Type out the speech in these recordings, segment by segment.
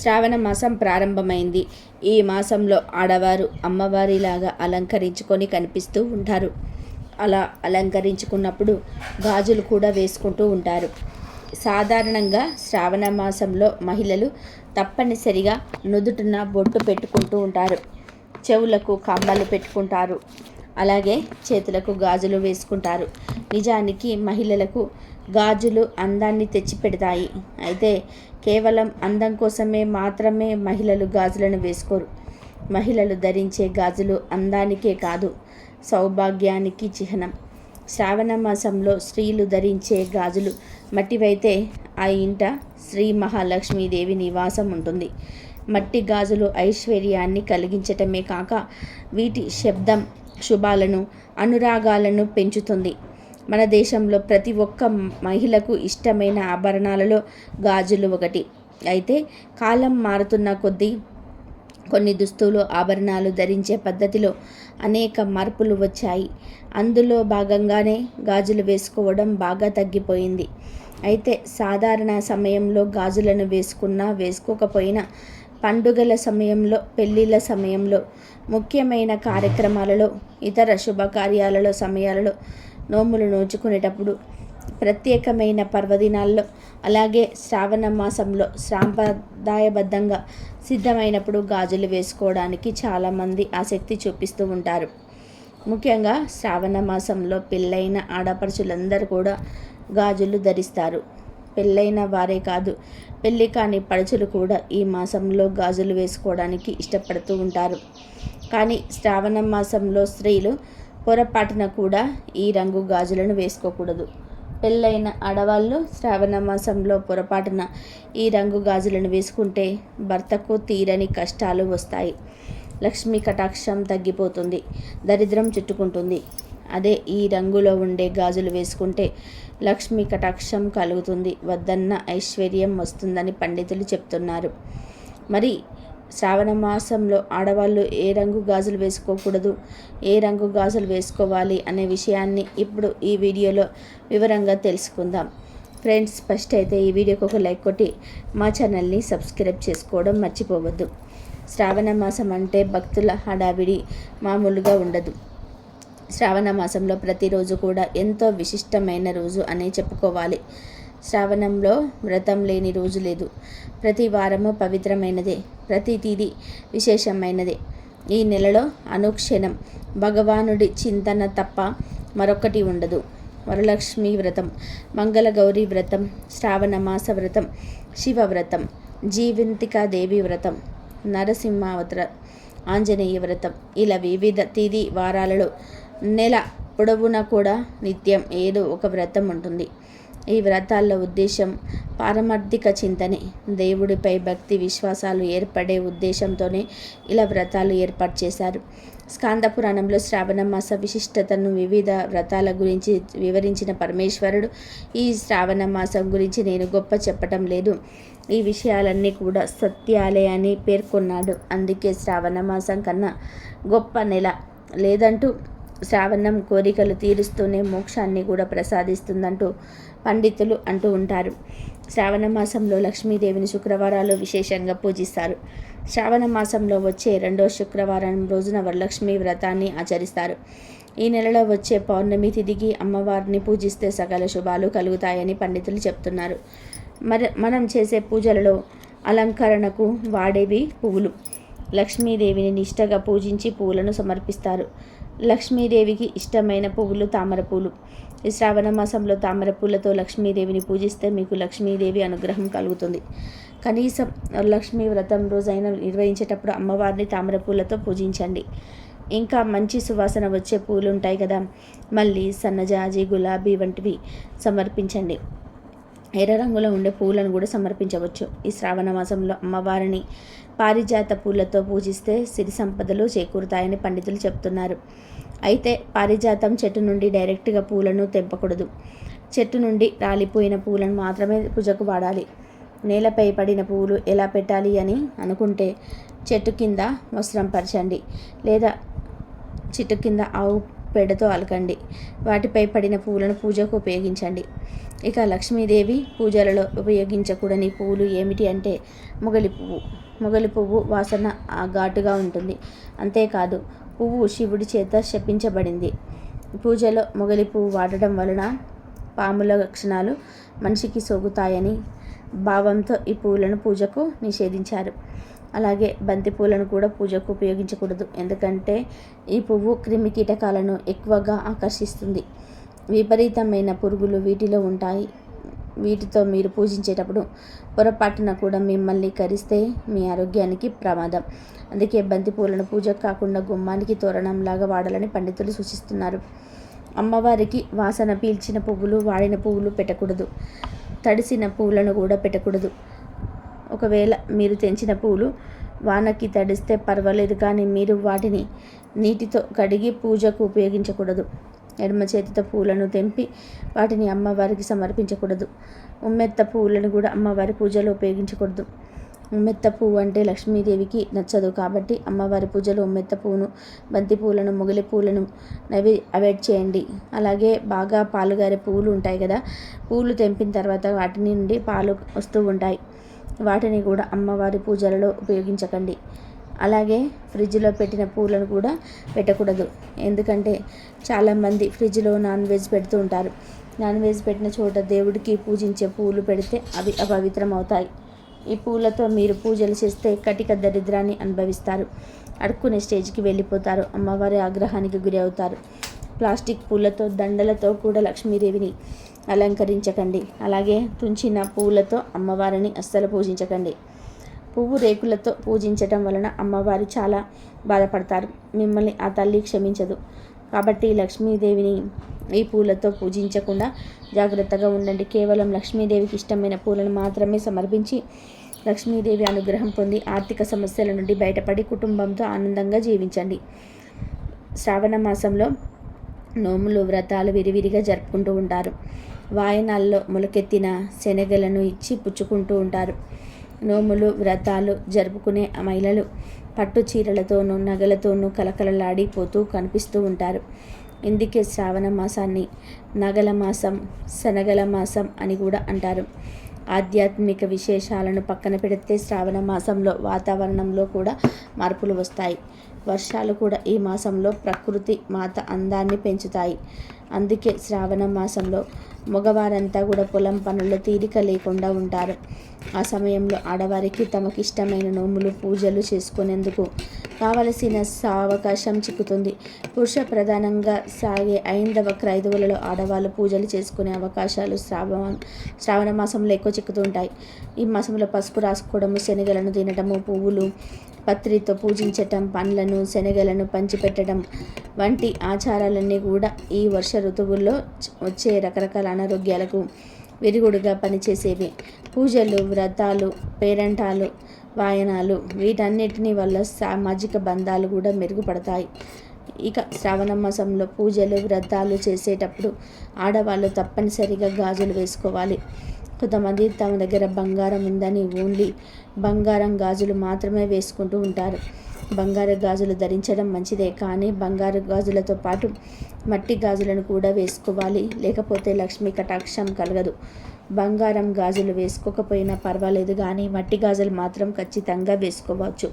శ్రావణ మాసం ప్రారంభమైంది. ఈ మాసంలో ఆడవారు అమ్మవారిలాగా అలంకరించుకొని కనిపిస్తూ ఉంటారు. అలా అలంకరించుకున్నప్పుడు గాజులు కూడా వేసుకుంటూ ఉంటారు. సాధారణంగా శ్రావణ మాసంలో మహిళలు తప్పనిసరిగా నుదుటిన బొట్టు పెట్టుకుంటూ ఉంటారు. చెవులకు కమ్మలు పెట్టుకుంటారు. అలాగే చేతులకు గాజులు వేసుకుంటారు. నిజానికి మహిళలకు గాజులు అందాన్ని తెచ్చిపెడతాయి. అయితే కేవలం అందం కోసమే మాత్రమే మహిళలు గాజులను వేసుకోరు. మహిళలు ధరించే గాజులు అందానికే కాదు సౌభాగ్యానికి చిహ్నం. శ్రావణ మాసంలో స్త్రీలు ధరించే గాజులు మట్టివైతే ఆ ఇంట శ్రీ మహాలక్ష్మీదేవి నివాసం ఉంటుంది. మట్టి గాజులు ఐశ్వర్యాన్ని కలిగించటమే కాక వీటి శబ్దం శుభాలను అనురాగాలను పెంచుతుంది. మన దేశంలో ప్రతి ఒక్క మహిళకు ఇష్టమైన ఆభరణాలలో గాజులు ఒకటి. అయితే కాలం మారుతున్న కొద్దీ కొన్ని దుస్తులు ఆభరణాలు ధరించే పద్ధతిలో అనేక మార్పులు వచ్చాయి. అందులో భాగంగానే గాజులు వేసుకోవడం బాగా తగ్గిపోయింది. అయితే సాధారణ సమయంలో గాజులను వేసుకున్నా వేసుకోకపోయినా పండుగల సమయంలో పెళ్ళిళ్ళ సమయంలో ముఖ్యమైన కార్యక్రమాలలో ఇతర శుభకార్యాలలో సమయాలలో నోములు నోచుకునేటప్పుడు ప్రత్యేకమైన పర్వదినాల్లో అలాగే శ్రావణ మాసంలో సాంప్రదాయబద్ధంగా సిద్ధమైనప్పుడు గాజులు వేసుకోవడానికి చాలామంది ఆసక్తి చూపిస్తూ ఉంటారు. ముఖ్యంగా శ్రావణ మాసంలో పెళ్ళైన ఆడపడుచులందరూ కూడా గాజులు ధరిస్తారు. పెళ్ళైన వారే కాదు పెళ్ళి కాని పడుచులు కూడా ఈ మాసంలో గాజులు వేసుకోవడానికి ఇష్టపడుతూ ఉంటారు. కానీ శ్రావణ మాసంలో స్త్రీలు పొరపాటున కూడా ఈ రంగు గాజులను వేసుకోకూడదు. పెళ్ళైన ఆడవాళ్ళు శ్రావణ మాసంలో పొరపాటున ఈ రంగు గాజులను వేసుకుంటే భర్తకు తీరని కష్టాలు వస్తాయి. లక్ష్మీ కటాక్షం తగ్గిపోతుంది. దరిద్రం చుట్టుకుంటుంది. అదే ఈ రంగులో ఉండే గాజులు వేసుకుంటే లక్ష్మీ కటాక్షం కలుగుతుంది. వద్దన్న ఐశ్వర్యం వస్తుందని పండితులు చెప్తున్నారు. మరి శ్రావణ మాసంలో ఆడవాళ్ళు ఏ రంగు గాజులు వేసుకోకూడదు? ఏ రంగు గాజులు వేసుకోవాలి అనే విషయాన్ని ఇప్పుడు ఈ వీడియోలో వివరంగా తెలుసుకుందాం. ఫ్రెండ్స్ ఫస్ట్ అయితే ఈ వీడియోకి ఒక లైక్ కొట్టి మా ఛానల్ని సబ్స్క్రైబ్ చేసుకోవడం మర్చిపోవద్దు. శ్రావణ మాసం అంటే భక్తుల హడావిడి మామూలుగా ఉండదు. శ్రావణ మాసంలో ప్రతిరోజు కూడా ఎంతో విశిష్టమైన రోజు అనే చెప్పుకోవాలి. శ్రావణంలో వ్రతం లేని రోజు లేదు. ప్రతి వారము పవిత్రమైనదే ప్రతి తిది విశేషమైనదే. ఈ నెలలో అనుక్షణం భగవానుడి చింతన తప్ప మరొకటి ఉండదు. వరలక్ష్మి వ్రతం మంగళగౌరి వ్రతం శ్రావణ మాస వ్రతం శివ వ్రతం దేవి వ్రతం నరసింహావతర ఆంజనేయ వ్రతం. ఇలా వివిధ తిది వారాలలో నెల పొడవునా కూడా నిత్యం ఏదో ఒక వ్రతం ఉంటుంది. ఈ వ్రతాల ఉద్దేశం పారమార్థిక చింతనే. దేవుడిపై భక్తి విశ్వాసాలు ఏర్పడే ఉద్దేశంతోనే ఇలా వ్రతాలు ఏర్పాటు చేశారు. స్కాంద పురాణంలో శ్రావణ మాస విశిష్టతను వివిధ వ్రతాల గురించి వివరించిన పరమేశ్వరుడు ఈ శ్రావణ మాసం గురించి నేను గొప్ప చెప్పటం లేదు. ఈ విషయాలన్నీ కూడా సత్యాలే అని పేర్కొన్నాడు. అందుకే శ్రావణ మాసం కన్నా గొప్ప నెల. లేదంటూ శ్రావణం కోరికలు తీరుస్తూనే మోక్షాన్ని కూడా ప్రసాదిస్తుందంటూ పండితులు అంటూ ఉంటారు. శ్రావణ మాసంలో లక్ష్మీదేవిని శుక్రవారాలు విశేషంగా పూజిస్తారు. శ్రావణ మాసంలో వచ్చే రెండో శుక్రవారం రోజున వరలక్ష్మి వ్రతాన్ని ఆచరిస్తారు. ఈ నెలలో వచ్చే పౌర్ణమి తిథికి అమ్మవారిని పూజిస్తే సకల శుభాలు కలుగుతాయని పండితులు చెప్తున్నారు. మరి మనం చేసే పూజలలో అలంకరణకు వాడేవి పువ్వులు. లక్ష్మీదేవిని నిష్టగా పూజించి పువ్వులను సమర్పిస్తారు. లక్ష్మీదేవికి ఇష్టమైన పువ్వులు తామర పువ్వులు ఈ శ్రావణ మాసంలో తామర పూలతో లక్ష్మీదేవిని పూజిస్తే మీకు లక్ష్మీదేవి అనుగ్రహం కలుగుతుంది. కనీసం లక్ష్మీ వ్రతం రోజైనా నిర్వహించేటప్పుడు అమ్మవారిని తామర పూలతో పూజించండి. ఇంకా మంచి సువాసన వచ్చే పూలు ఉంటాయి కదా. మళ్ళీ సన్నజాజి గులాబీ వంటివి సమర్పించండి. ఎర్ర రంగులో ఉండే పూలను కూడా సమర్పించవచ్చు. ఈ శ్రావణ మాసంలో అమ్మవారిని పారిజాత పూలతో పూజిస్తే సిరి సంపదలు చేకూరుతాయని పండితులు చెప్తున్నారు. అయితే పారిజాతం చెట్టు నుండి డైరెక్ట్గా పూలను తెంపకూడదు. చెట్టు నుండి రాలిపోయిన పూలను మాత్రమే పూజకు వాడాలి. నేలపై పడిన పువ్వులు ఎలా పెట్టాలి అని అనుకుంటే చెట్టు కింద వస్త్రం పరచండి లేదా చెట్టు కింద ఆవు పేడతో అలకండి. వాటిపై పడిన పువ్వులను పూజకు ఉపయోగించండి. ఇక లక్ష్మీదేవి పూజలలో ఉపయోగించకూడని పువ్వులు ఏమిటి అంటే మొగలి పువ్వు. మొగలి పువ్వు వాసన ఘాటుగా ఉంటుంది. అంతేకాదు పువ్వు శివుడి చేత శపించబడింది. పూజలో మొగలి పువ్వు వాడటం వలన పాముల లక్షణాలు మనిషికి సోకుతాయని భావంతో ఈ పువ్వులను పూజకు నిషేధించారు. అలాగే బంతి పూలను కూడా పూజకు ఉపయోగించకూడదు. ఎందుకంటే ఈ పువ్వు క్రిమి కీటకాలను ఎక్కువగా ఆకర్షిస్తుంది. విపరీతమైన పురుగులు వీటిలో ఉంటాయి. వీటితో మీరు పూజించేటప్పుడు పొరపాటున కూడా మిమ్మల్ని కరిస్తే మీ ఆరోగ్యానికి ప్రమాదం. అందుకే బంతి పూలను పూజకు కాకుండా గుమ్మానికి తోరణంలాగా వాడాలని పండితులు సూచిస్తున్నారు. అమ్మవారికి వాసన పీల్చిన పువ్వులు వాడిన పువ్వులు పెట్టకూడదు. తడిసిన పువ్వులను కూడా పెట్టకూడదు. ఒకవేళ మీరు తెంచిన పూలు వానకి తడిస్తే పర్వాలేదు కానీ మీరు వాటిని నీటితో కడిగి పూజకు ఉపయోగించకూడదు. ఎడమ చేతితో పూలను తెంపి వాటిని అమ్మవారికి సమర్పించకూడదు. ఉమ్మెత్త పువ్వులను కూడా అమ్మవారి పూజలో ఉపయోగించకూడదు. ఉమ్మెత్త పువ్వు అంటే లక్ష్మీదేవికి నచ్చదు కాబట్టి అమ్మవారి పూజలో ఉమ్మెత్త పువ్వును బంతి పూలను మొగలి పూలను నవి అవాయిడ్ చేయండి. అలాగే బాగా పాలుగారే పువ్వులు ఉంటాయి కదా పూలు తెంపిన తర్వాత వాటి నుండి పాలు వస్తూ ఉంటాయి. వాటిని కూడా అమ్మవారి పూజలలో ఉపయోగించకండి. అలాగే ఫ్రిడ్జ్లో పెట్టిన పూలను కూడా పెట్టకూడదు. ఎందుకంటే చాలామంది ఫ్రిడ్జ్లో నాన్ వెజ్ పెడుతూ ఉంటారు. నాన్ వెజ్ పెట్టిన చోట దేవుడికి పూజించే పూలు పెడితే అవి అపవిత్రం అవుతాయి ఈ పూలతో మీరు పూజలు చేస్తే కటిక దరిద్రాన్ని అనుభవిస్తారు. అడుక్కునే స్టేజ్కి వెళ్ళిపోతారు. అమ్మవారి ఆగ్రహానికి గురి అవుతారు ప్లాస్టిక్ పూలతో దండలతో కూడా లక్ష్మీదేవిని అలంకరించకండి. అలాగే తుంచిన పూలతో అమ్మవారిని అస్సలు పూజించకండి. పువ్వు రేకులతో పూజించటం వలన అమ్మవారు చాలా బాధపడతారు. మిమ్మల్ని ఆ తల్లి క్షమించదు. కాబట్టి లక్ష్మీదేవిని ఈ పూలతో పూజించకుండా జాగ్రత్తగా ఉండండి. కేవలం లక్ష్మీదేవికి ఇష్టమైన పూలను మాత్రమే సమర్పించి లక్ష్మీదేవి అనుగ్రహం పొంది ఆర్థిక సమస్యల నుండి బయటపడి కుటుంబంతో ఆనందంగా జీవించండి. శ్రావణ మాసంలో నోములు వ్రతాలు విరివిరిగా జరుపుకుంటూ ఉంటారు. వాయనాల్లో మొలకెత్తిన శనగలను ఇచ్చి పుచ్చుకుంటూ ఉంటారు. నోములు వ్రతాలు జరుపుకునే మహిళలు పట్టు చీరలతోనూ నగలతోనూ కలకలలాడిపోతూ కనిపిస్తూ ఉంటారు. ఇందుకే శ్రావణ మాసాన్ని నగల మాసం శనగల మాసం అని కూడా అంటారు. ఆధ్యాత్మిక విశేషాలను పక్కన పెడితే శ్రావణ మాసంలో వాతావరణంలో కూడా మార్పులు వస్తాయి. వర్షాలు కూడా ఈ మాసంలో ప్రకృతి మాత అందాన్ని పెంచుతాయి. అందుకే శ్రావణ మాసంలో మగవారంతా కూడా పొలం పనుల్లో తీరిక లేకుండా ఉంటారు. ఆ సమయంలో ఆడవారికి తమకిష్టమైన నోములు పూజలు చేసుకునేందుకు కావలసిన అవకాశం చిక్కుతుంది. పురుష ప్రధానంగా సాగే ఐందవ క్రైదవులలో ఆడవాళ్ళు పూజలు చేసుకునే అవకాశాలు శ్రావణ శ్రావణ మాసంలో ఎక్కువ చిక్కుతుంటాయి. ఈ మాసంలో పసుపు రాసుకోవడము శనగలను తినడము పువ్వులు పత్రితో పూజించటం పండ్లను శనగలను పంచిపెట్టడం వంటి ఆచారాలన్నీ కూడా ఈ వర్ష ఋతువుల్లో వచ్చే రకరకాల అనారోగ్యాలకు విరుగుడుగా పనిచేసేవి. పూజలు వ్రతాలు పేరంటాలు వాయనాలు. వీటన్నిటిని వల్ల సామాజిక బంధాలు కూడా మెరుగుపడతాయి. ఇక శ్రావణ మాసంలో పూజలు వ్రతాలు చేసేటప్పుడు ఆడవాళ్ళు తప్పనిసరిగా గాజులు వేసుకోవాలి. కొంతమంది తమ దగ్గర బంగారం ఉందని ఓన్లీ బంగారం గాజులు మాత్రమే వేసుకుంటూ ఉంటారు. బంగారు గాజులు ధరించడం మంచిదే కానీ బంగారు గాజులతో పాటు మట్టి గాజులను కూడా వేసుకోవాలి. లేకపోతే లక్ష్మీ కటాక్షం కలగదు. బంగారం గాజులు వేసుకోకపోయినా పర్వాలేదు కానీ మట్టి గాజులు మాత్రం ఖచ్చితంగా వేసుకోవచ్చు.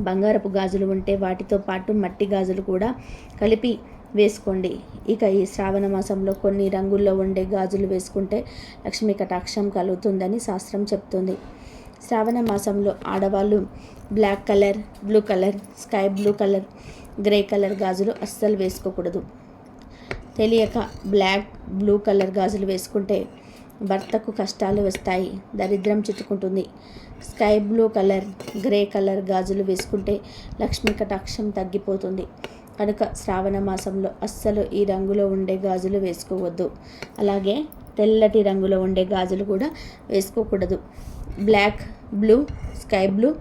బంగారపు గాజులు ఉంటే వాటితో పాటు మట్టి గాజులు కూడా కలిపి వేసుకోండి. ఇక ఈ శ్రావణ మాసంలో కొన్ని రంగుల్లో ఉండే గాజులు వేసుకుంటే లక్ష్మీ కటాక్షం కలుగుతుందని శాస్త్రం చెప్తుంది. శ్రావణ మాసంలో ఆడవాళ్ళు black colour blue colour sky blue colour grey colour గాజులు అస్సలు వేసుకోకూడదు. తెలియక బ్లాక్ బ్లూ కలర్ గాజులు వేసుకుంటే భర్తకు కష్టాలు వస్తాయి. దరిద్రం చుట్టుకుంటుంది sky blue colour grey colour గాజులు వేసుకుంటే లక్ష్మీ కటాక్షం తగ్గిపోతుంది. కనుక శ్రావణ మాసంలో అస్సలు ఈ రంగులో ఉండే గాజులు వేసుకోవద్దు. అలాగే తెల్లటి రంగులో ఉండే గాజులు కూడా వేసుకోకూడదు. Black blue sky blue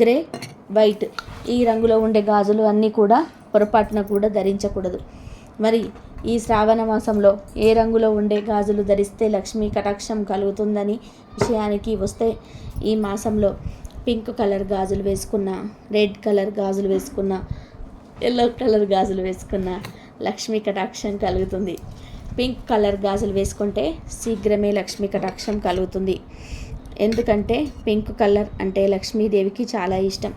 grey white ఈ రంగులో ఉండే గాజులు అన్నీ కూడా పొరపాటున కూడా ధరించకూడదు. మరి ఈ శ్రావణ మాసంలో ఏ రంగులో ఉండే గాజులు ధరిస్తే లక్ష్మీ కటాక్షం కలుగుతుందని విషయానికి వస్తే ఈ మాసంలో పింక్ కలర్ గాజులు వేసుకున్న రెడ్ కలర్ గాజులు వేసుకున్న ఎల్లో కలర్ గాజులు వేసుకున్న లక్ష్మీ కటాక్షం కలుగుతుంది. పింక్ కలర్ గాజులు వేసుకుంటే శీఘ్రమే లక్ష్మీ కటాక్షం కలుగుతుంది. ఎందుకంటే పింక్ కలర్ అంటే లక్ష్మీదేవికి చాలా ఇష్టం.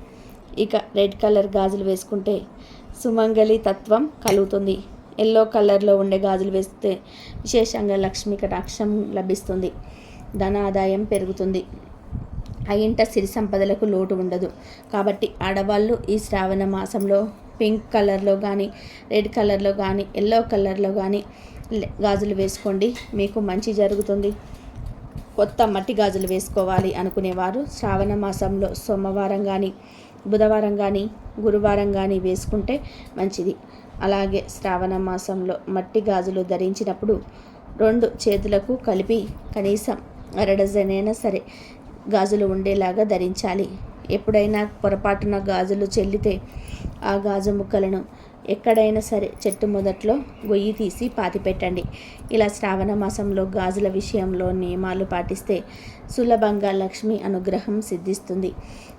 ఇక రెడ్ కలర్ గాజులు వేసుకుంటే సుమంగళి తత్వం కలుగుతుంది. ఎల్లో కలర్లో ఉండే గాజులు వేస్తే విశేషంగా లక్ష్మీ కటాక్షం లభిస్తుంది. ధన ఆదాయం పెరుగుతుంది. అయింట సిరి సంపదలకు లోటు ఉండదు. కాబట్టి ఆడవాళ్ళు ఈ శ్రావణ మాసంలో పింక్ కలర్లో కానీ రెడ్ కలర్లో కానీ ఎల్లో కలర్లో కానీ గాజులు వేసుకోండి. మీకు మంచి జరుగుతుంది. కొత్త మట్టి గాజులు వేసుకోవాలి అనుకునేవారు. శ్రావణ మాసంలో సోమవారం కానీ బుధవారం కానీ గురువారం కానీ వేసుకుంటే మంచిది. అలాగే శ్రావణ మాసంలో మట్టి గాజులు ధరించినప్పుడు రెండు చేతులకు కలిపి కనీసం అరడజనైనా సరే గాజులు ఉండేలాగా ధరించాలి. ఎప్పుడైనా పొరపాటున గాజులు చెల్లితే ఆ గాజు ముక్కలను ఎక్కడైనా సరే చెట్టు మొదట్లో గొయ్యి తీసి పాతిపెట్టండి ఇలా శ్రావణ మాసంలో గాజుల విషయంలో నియమాలు పాటిస్తే సులభంగా లక్ష్మి అనుగ్రహం సిద్ధిస్తుంది.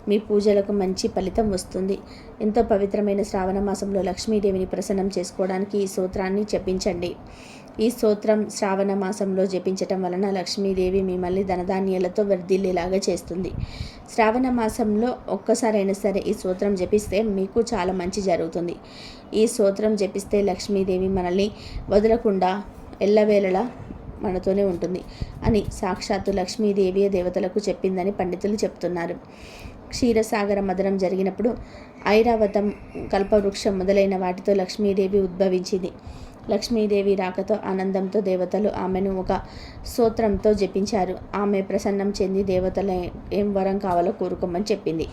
మీ పూజలకు మంచి ఫలితం వస్తుంది. ఎంతో పవిత్రమైన శ్రావణ మాసంలో లక్ష్మీదేవిని ప్రసన్నం చేసుకోవడానికి ఈ సూత్రాన్ని చెప్పించండి ఈ స్తోత్రం శ్రావణ మాసంలో జపించటం వలన లక్ష్మీదేవి మిమ్మల్ని ధనధాన్యాలతో వర్ధిల్లేలాగా చేస్తుంది. శ్రావణ మాసంలో ఒక్కసారైనా సరే ఈ స్తోత్రం జపిస్తే మీకు చాలా మంచి జరుగుతుంది. ఈ స్తోత్రం జపిస్తే లక్ష్మీదేవి మనల్ని వదలకుండా ఎల్లవేళలా మనతోనే ఉంటుంది అని సాక్షాత్తు లక్ష్మీదేవి దేవతలకు చెప్పిందని పండితులు చెప్తున్నారు. క్షీరసాగర మదనం జరిగినప్పుడు ఐరావతం కల్పవృక్షం మొదలైన వాటితో లక్ష్మీదేవి ఉద్భవించింది. లక్ష్మీదేవి రాకతో ఆనందంతో దేవతలు ఆమెను ఒక సూత్రంతో జపించారు. ఆమె ప్రసన్నం చెంది దేవతల ఏం వరం కావాలో కోరుకోమని చెప్పింది.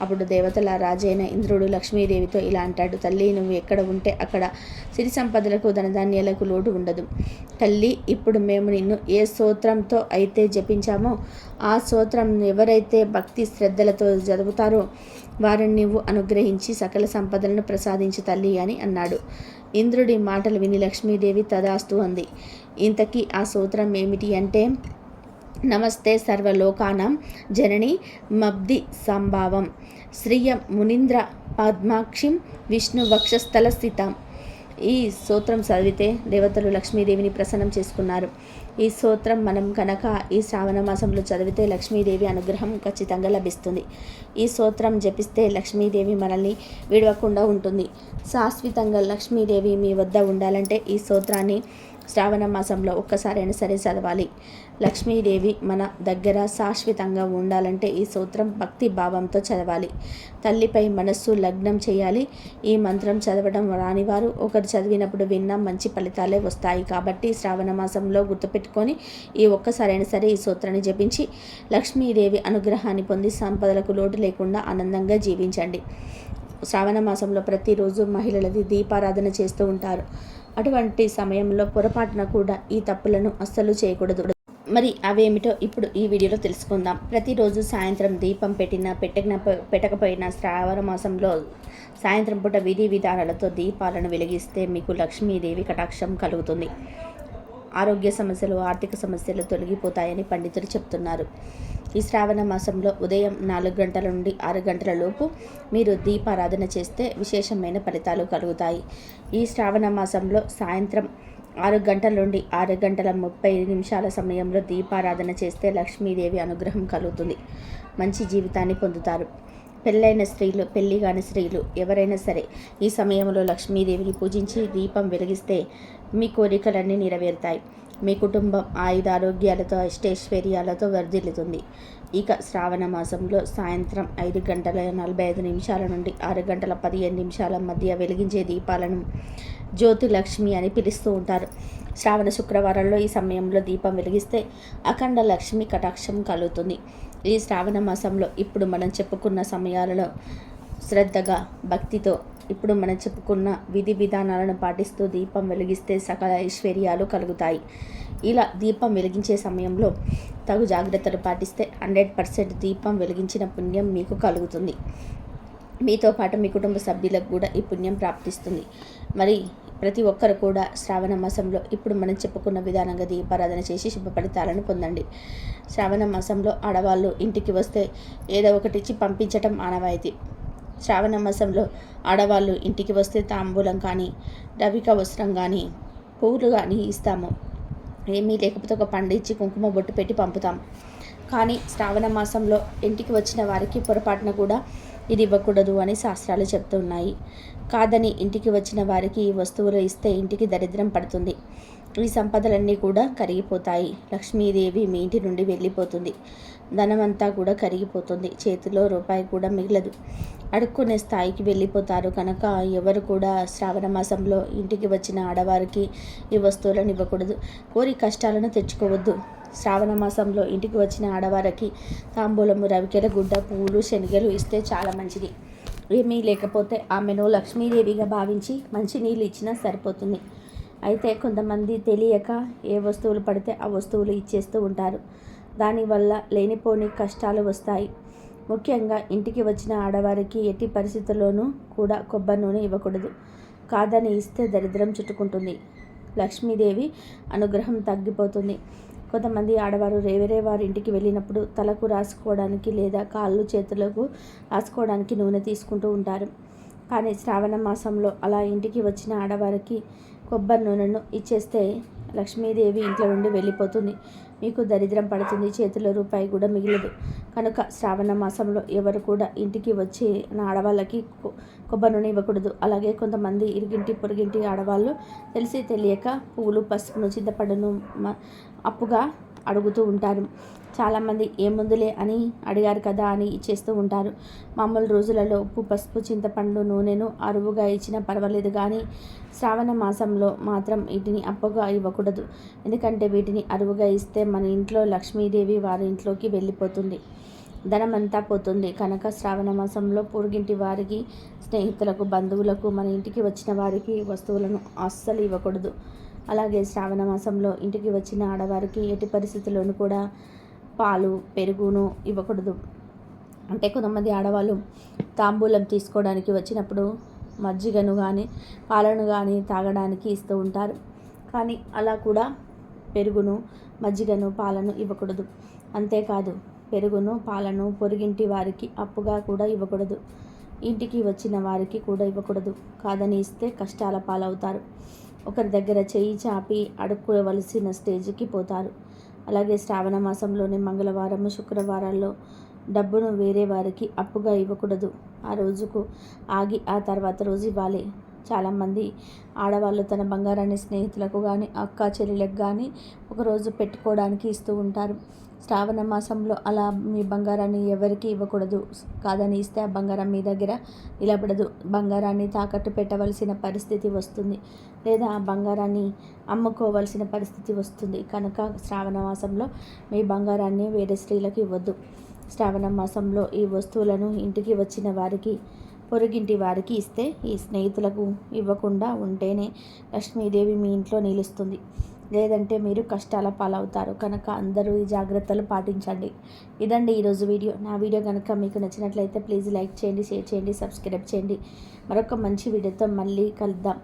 అప్పుడు దేవతల రాజైన ఇంద్రుడు లక్ష్మీదేవితో ఇలా అంటాడు తల్లి నువ్వు ఎక్కడ ఉంటే అక్కడ సిరి సంపదలకు ధనధాన్యాలకు లోటు ఉండదు. తల్లి ఇప్పుడు మేము నిన్ను ఏ సూత్రంతో అయితే జపించామో ఆ సూత్రం ఎవరైతే భక్తి శ్రద్ధలతో జరుగుతారో వారిని నువ్వు అనుగ్రహించి సకల సంపదలను ప్రసాదించు తల్లి అని అన్నాడు. ఇంద్రుడి మాటలు విని లక్ష్మీదేవి తదాస్తు అంది. ఇంతకీ ఆ సూత్రం ఏమిటి అంటే నమస్తే సర్వలోకానం జనని మబ్ది సంభావం. శ్రీయ మునీంద్ర పద్మాక్షిం విష్ణు వక్షస్థల స్థితం. ఈ స్తోత్రం చదివితే దేవతలు లక్ష్మీదేవిని ప్రసన్నం చేసుకున్నారు. ఈ స్తోత్రం మనం కనుక ఈ శ్రావణ మాసంలో చదివితే లక్ష్మీదేవి అనుగ్రహం ఖచ్చితంగా లభిస్తుంది. ఈ స్తోత్రం జపిస్తే లక్ష్మీదేవి మనల్ని విడవకుండా ఉంటుంది. శాశ్వతంగా లక్ష్మీదేవి మీ వద్ద ఉండాలంటే ఈ స్తోత్రాన్ని శ్రావణ మాసంలో ఒక్కసారైనా సరే చదవాలి. లక్ష్మీదేవి మన దగ్గర శాశ్వతంగా ఉండాలంటే ఈ సూత్రం భక్తి భావంతో చదవాలి. తల్లిపై మనస్సు లగ్నం చేయాలి. ఈ మంత్రం చదవడం రానివారు. ఒకరు చదివినప్పుడు విన్నా మంచి ఫలితాలే వస్తాయి. కాబట్టి శ్రావణ మాసంలో గుర్తుపెట్టుకొని ఈ ఒక్కసారైనా సరే ఈ సూత్రాన్ని జపించి లక్ష్మీదేవి అనుగ్రహాన్ని పొంది సంపదలకు లోటు లేకుండా ఆనందంగా జీవించండి. శ్రావణ మాసంలో ప్రతిరోజు మహిళలది దీపారాధన చేస్తూ ఉంటారు. అటువంటి సమయంలో పొరపాటున కూడా ఈ తప్పులను అస్సలు చేయకూడదు. మరి అవేమిటో ఇప్పుడు ఈ వీడియోలో తెలుసుకుందాం. ప్రతిరోజు సాయంత్రం దీపం పెట్టిన పెట్టిన పెట్టకపోయినా శ్రావణ మాసంలో సాయంత్రం పూట విధి విధానాలతో దీపాలను వెలిగిస్తే మీకు లక్ష్మీదేవి కటాక్షం కలుగుతుంది. ఆరోగ్య సమస్యలు ఆర్థిక సమస్యలు తొలగిపోతాయని పండితులు చెప్తున్నారు. ఈ శ్రావణ మాసంలో ఉదయం నాలుగు గంటల నుండి ఆరు గంటల లోపు మీరు దీపారాధన చేస్తే విశేషమైన ఫలితాలు కలుగుతాయి. ఈ శ్రావణ మాసంలో సాయంత్రం ఆరు గంటల నుండి ఆరు గంటల ముప్పై నిమిషాల సమయంలో దీపారాధన చేస్తే లక్ష్మీదేవి అనుగ్రహం కలుగుతుంది. మంచి జీవితాన్ని పొందుతారు. పెళ్ళైన స్త్రీలు పెళ్ళి కాని స్త్రీలు ఎవరైనా సరే ఈ సమయంలో లక్ష్మీదేవిని పూజించి దీపం వెలిగిస్తే మీ కోరికలన్నీ నెరవేరుతాయి. మీ కుటుంబం ఆయుధ ఆరోగ్యాలతో అష్టైశ్వర్యాలతో వర్ధిల్లుతుంది. ఇక శ్రావణ మాసంలో సాయంత్రం ఐదు గంటల నలభై ఐదు నిమిషాల నుండి ఆరు గంటల పదిహేను నిమిషాల మధ్య వెలిగించే దీపాలను జ్యోతి లక్ష్మి అని పిలుస్తూ ఉంటారు. శ్రావణ శుక్రవారంలో ఈ సమయంలో దీపం వెలిగిస్తే అఖండ లక్ష్మి కటాక్షం కలుగుతుంది. ఈ శ్రావణ మాసంలో ఇప్పుడు మనం చెప్పుకున్న సమయాలలో శ్రద్ధగా భక్తితో ఇప్పుడు మనం చెప్పుకున్న విధి విధానాలను పాటిస్తూ దీపం వెలిగిస్తే సకల ఐశ్వర్యాలు కలుగుతాయి. ఇలా దీపం వెలిగించే సమయంలో తగు జాగ్రత్తలు పాటిస్తే హండ్రెడ్ పర్సెంట్ దీపం వెలిగించిన పుణ్యం మీకు కలుగుతుంది. మీతో పాటు మీ కుటుంబ సభ్యులకు కూడా ఈ పుణ్యం ప్రాప్తిస్తుంది. మరి ప్రతి ఒక్కరు కూడా శ్రావణ మాసంలో ఇప్పుడు మనం చెప్పుకున్న విధానంగా దీపారాధన చేసి శుభ ఫలితాలను పొందండి. శ్రావణ మాసంలో ఆడవాళ్ళు ఇంటికి వస్తే ఏదో ఒకటి ఇచ్చి పంపించటం ఆనవాయితీ. శ్రావణ మాసంలో ఆడవాళ్ళు ఇంటికి వస్తే తాంబూలం కానీ రవిక వస్త్రం కానీ పువ్వులు కానీ ఇస్తాము. ఏమీ లేకపోతే ఒక పండించి కుంకుమ బొట్టు పెట్టి పంపుతాం. కానీ శ్రావణ మాసంలో ఇంటికి వచ్చిన వారికి పొరపాటున కూడా ఇది ఇవ్వకూడదు అని శాస్త్రాలు చెప్తున్నాయి. కాదని ఇంటికి వచ్చిన వారికి ఈ వస్తువులు ఇస్తే ఇంటికి దరిద్రం పడుతుంది. ఈ సంపదలన్నీ కూడా కరిగిపోతాయి. లక్ష్మీదేవి మీ ఇంటి నుండి వెళ్ళిపోతుంది. ధనమంతా కూడా కరిగిపోతుంది. చేతిలో రూపాయి కూడా మిగలదు. అడుక్కునే స్థాయికి వెళ్ళిపోతారు. కనుక ఎవరు కూడా శ్రావణ మాసంలో ఇంటికి వచ్చిన ఆడవారికి ఈ వస్తువులను ఇవ్వకూడదు. కోరి కష్టాలను తెచ్చుకోవద్దు. శ్రావణ మాసంలో ఇంటికి వచ్చిన ఆడవారికి తాంబూలము రవికెల గుడ్డ పువ్వులు శనగలు ఇస్తే చాలా మంచిది. ఏమీ లేకపోతే ఆమెను లక్ష్మీదేవిగా భావించి మంచి నీళ్ళు ఇచ్చినా సరిపోతుంది. అయితే కొంతమంది తెలియక ఏ వస్తువులు పడితే ఆ వస్తువులు ఇచ్చేస్తూ ఉంటారు. దానివల్ల లేనిపోని కష్టాలు వస్తాయి. ముఖ్యంగా ఇంటికి వచ్చిన ఆడవారికి ఎట్టి పరిస్థితుల్లోనూ కూడా కొబ్బరి నూనె ఇవ్వకూడదు. కాదని ఇస్తే దరిద్రం చుట్టుకుంటుంది. లక్ష్మీదేవి అనుగ్రహం తగ్గిపోతుంది. కొంతమంది ఆడవారు వేరే వారి ఇంటికి వెళ్ళినప్పుడు తలకు రాసుకోవడానికి లేదా కాళ్ళు చేతులకు రాసుకోవడానికి నూనె తీసుకుంటూ ఉంటారు. కానీ శ్రావణ మాసంలో అలా ఇంటికి వచ్చిన ఆడవారికి కొబ్బరి నూనెను ఇచ్చేస్తే లక్ష్మీదేవి ఇంట్లో నుండి వెళ్ళిపోతుంది. మీకు దరిద్రం పడుతుంది చేతిలో రూపాయి కూడా మిగిలదు. కనుక శ్రావణ మాసంలో ఎవరు కూడా ఇంటికి వచ్చి ఆడవాళ్ళకి కొబ్బరి నూనె ఇవ్వకూడదు. అలాగే కొంతమంది ఇరిగింటి పొరిగింటి ఆడవాళ్ళు తెలిసి తెలియక పువ్వులు పసుపును చింతపడును అప్పుగా అడుగుతూ ఉంటారు. చాలామంది ఏముందులే అని అడిగారు కదా అని ఇచ్చేస్తూ ఉంటారు. మామూలు రోజులలో ఉప్పు పసుపు చింతపండు నూనెను అరువుగా ఇచ్చినా పర్వాలేదు కానీ శ్రావణ మాసంలో మాత్రం వీటిని అప్పుగా ఇవ్వకూడదు. ఎందుకంటే వీటిని అరువుగా ఇస్తే మన ఇంట్లో లక్ష్మీదేవి వారి ఇంట్లోకి వెళ్ళిపోతుంది. ధనమంతా పోతుంది. కనుక శ్రావణ మాసంలో పొరుగింటి వారికి స్నేహితులకు బంధువులకు మన ఇంటికి వచ్చిన వారికి వస్తువులను అస్సలు ఇవ్వకూడదు. అలాగే శ్రావణ మాసంలో ఇంటికి వచ్చిన ఆడవారికి ఎట్టి పరిస్థితుల్లోనూ కూడా పాలు పెరుగును ఇవ్వకూడదు. అంటే కొంతమంది ఆడవాళ్ళు తాంబూలం తీసుకోవడానికి వచ్చినప్పుడు మజ్జిగను కానీ పాలను కానీ తాగడానికి ఇస్తూ ఉంటారు. కానీ అలా కూడా పెరుగును మజ్జిగను పాలను ఇవ్వకూడదు. అంతేకాదు పెరుగును పాలను పొరుగింటి వారికి అప్పుగా కూడా ఇవ్వకూడదు. ఇంటికి వచ్చిన వారికి కూడా ఇవ్వకూడదు. కాదని ఇస్తే కష్టాల పాలవుతారు. ఒకరి దగ్గర చేయి చాపి అడుక్కోవలసిన స్టేజ్కి పోతారు. అలాగే శ్రావణ మాసంలోని మంగళవారం శుక్రవారాల్లో డబ్బును వేరే వారికి అప్పుగా ఇవ్వకూడదు. ఆ రోజుకు ఆగి ఆ తర్వాత రోజు ఇవ్వాలి. చాలామంది ఆడవాళ్ళు తన బంగారాన్ని స్నేహితులకు కానీ అక్క చెల్లెలకు కానీ ఒకరోజు పెట్టుకోవడానికి ఇస్తూ ఉంటారు. శ్రావణ మాసంలో అలా మీ బంగారాన్ని ఎవరికి ఇవ్వకూడదు కాదని ఇస్తే ఆ బంగారం మీ దగ్గర నిలబడదు. బంగారాన్ని తాకట్టు పెట్టవలసిన పరిస్థితి వస్తుంది లేదా ఆ బంగారాన్ని అమ్ముకోవలసిన పరిస్థితి వస్తుంది. కనుక శ్రావణ మాసంలో మీ బంగారాన్ని వేరే స్త్రీలకు ఇవ్వద్దు. శ్రావణ మాసంలో ఈ వస్తువులను ఇంటికి వచ్చిన వారికి పొరుగింటి వారికి ఇస్తే ఈ స్నేహితులకు ఇవ్వకుండా ఉంటేనే లక్ష్మీదేవి మీ ఇంట్లో నిలుస్తుంది. లేదంటే మీరు కష్టాల పాలవుతారు. కనుక అందరూ ఈ జాగ్రత్తలు పాటించండి. ఇదండి ఈరోజు వీడియో. నా వీడియో కనుక మీకు నచ్చినట్లయితే ప్లీజ్ లైక్ చేయండి షేర్ చేయండి సబ్స్క్రైబ్ చేయండి. మరొక మంచి వీడియోతో మళ్ళీ కలుద్దాం.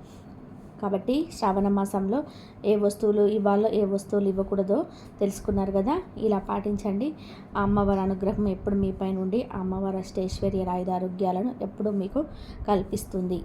కాబట్టి శ్రావణ మాసంలో ఏ వస్తువులు ఇవ్వాలో ఏ వస్తువులు ఇవ్వకూడదో తెలుసుకున్నారు కదా? ఇలా పాటించండి. ఆ అమ్మవారి అనుగ్రహం ఎప్పుడు మీ పైన ఉండి ఆ అమ్మవారి అష్టైశ్వర్య ఆరోగ్యాలను ఎప్పుడూ మీకు కల్పిస్తుంది.